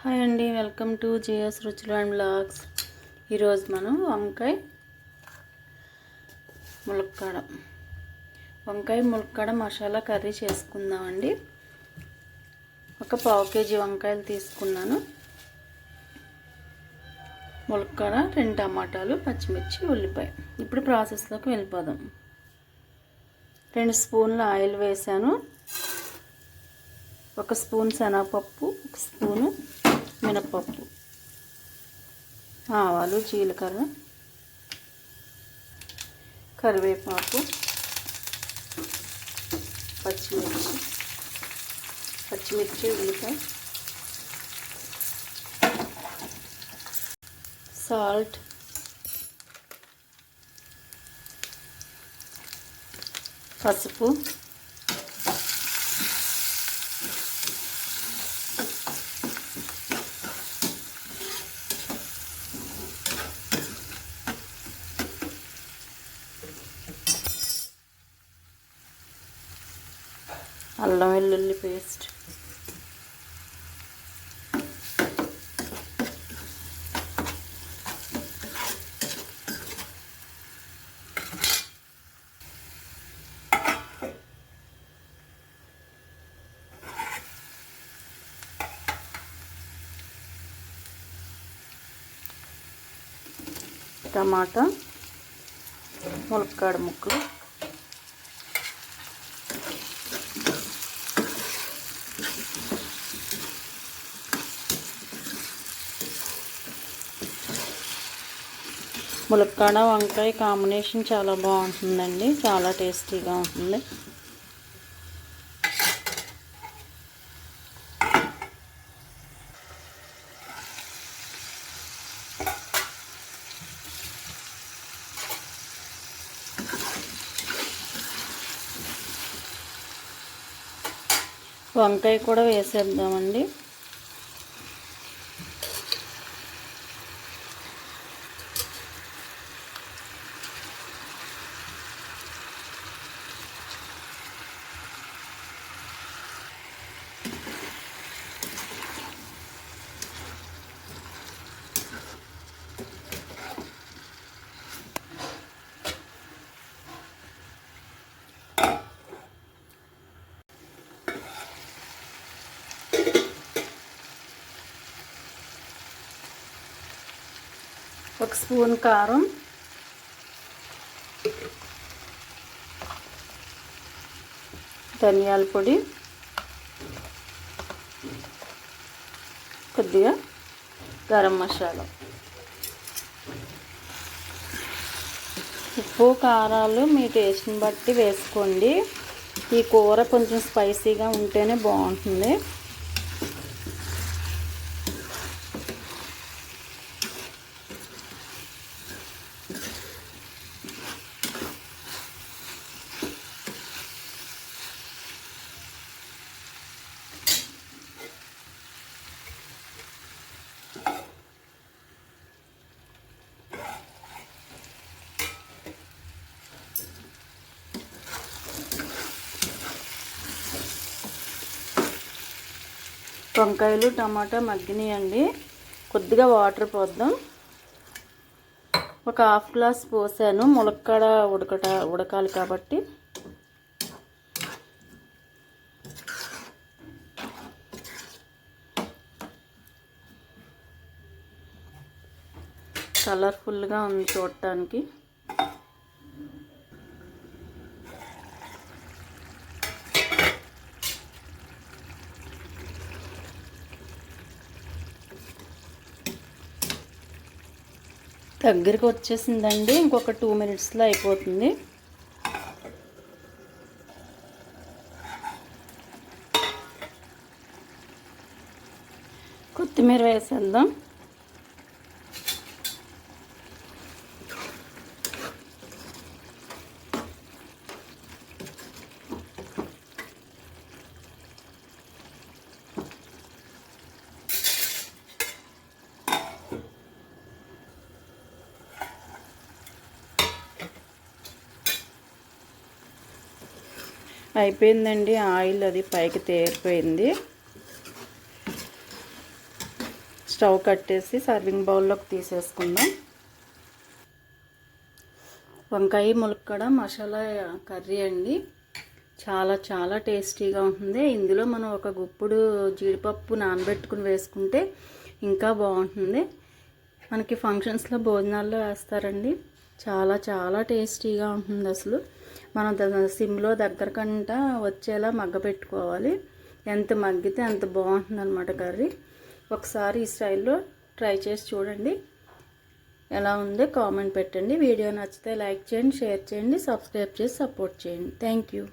Hi అండి welcome to GS రుచులు and blogs. ఈరోజు మనం వంకాయ ములక్కాడ. వంకాయ ములక్కాడ మసాలా కర్రీ చేసుకుందామండి. ఒక పావు కేజీ వంకాయలు తీసుకున్నాను. ములక్కాడ రెండు టమాటాలు పచ్చిమిర్చి ఉల్లిపాయ. ఇప్పుడు ప్రాసెస్లోకి వెళ్ళిపోదాం. రెండు స్పూన్ల ఆయిల్ వేసాను. ఒక స్పూన్ శనగపప్పు ఒక స్పూను మినపప్పు. ఆవాలు జీలకర్ర కరివేపాకు పచ్చిమిర్చి పచ్చిమిర్చి ఉల్లిపాయ సాల్ట్ పసుపు అల్లం వెల్లుల్లి పేస్ట్. టమాటా ములక్కాడ ముక్కలు. ములక్కాడ వంకాయ కాంబినేషన్ చాలా బాగుంటుందండి. చాలా టేస్టీగా ఉంటుంది. వంకాయ కూడా వేసేద్దామండి. ఒక స్పూన్ కారం. ధనియాల పొడి. కొద్దిగా గరం మసాలా. ఉప్పు కారాలు మీ టేస్ట్ని బట్టి వేసుకోండి. ఈ కూర కొంచెం స్పైసీగా ఉంటేనే బాగుంటుంది. వంకాయలు టమాటా మగ్గినాయండి కొద్దిగా వాటర్ పోద్దాం. ఒక హాఫ్ గ్లాస్ పోసాను. ములక్కడ ఉడకట ఉడకాలి కాబట్టి. కలర్ఫుల్గా ఉంది చూడటానికి. దగ్గరికి వచ్చేసిందండి. ఇంకొక టూ మినిట్స్లో అయిపోతుంది. కొత్తిమీర వేసేద్దాం. అయిపోయిందండి. ఆయిల్ అది పైకి తేరిపోయింది. స్టవ్ కట్టేసి సర్వింగ్ బౌల్లోకి తీసేసుకుందాం. వంకాయ ములక్కడ మసాలా కర్రీ అండి. చాలా చాలా టేస్టీగా ఉంటుంది. ఇందులో మనం ఒక గుప్పుడు జీడిపప్పు నానబెట్టుకుని వేసుకుంటే ఇంకా బాగుంటుంది. మనకి ఫంక్షన్స్లో భోజనాల్లో వేస్తారండి. చాలా చాలా టేస్టీగా ఉంటుంది అసలు. మనం సిమ్లో దగ్గర కంట వచ్చేలా మగ్గ పెట్టుకోవాలి. ఎంత మగ్గితే అంత బాగుంటుంది అనమాట కర్రీ. ఒకసారి ఈ స్టైల్లో ట్రై చేసి చూడండి. ఎలా ఉందో కామెంట్ పెట్టండి. వీడియో నచ్చితే లైక్ చేయండి షేర్ చేయండి సబ్స్క్రైబ్ చేసి సపోర్ట్ చేయండి. Thank you.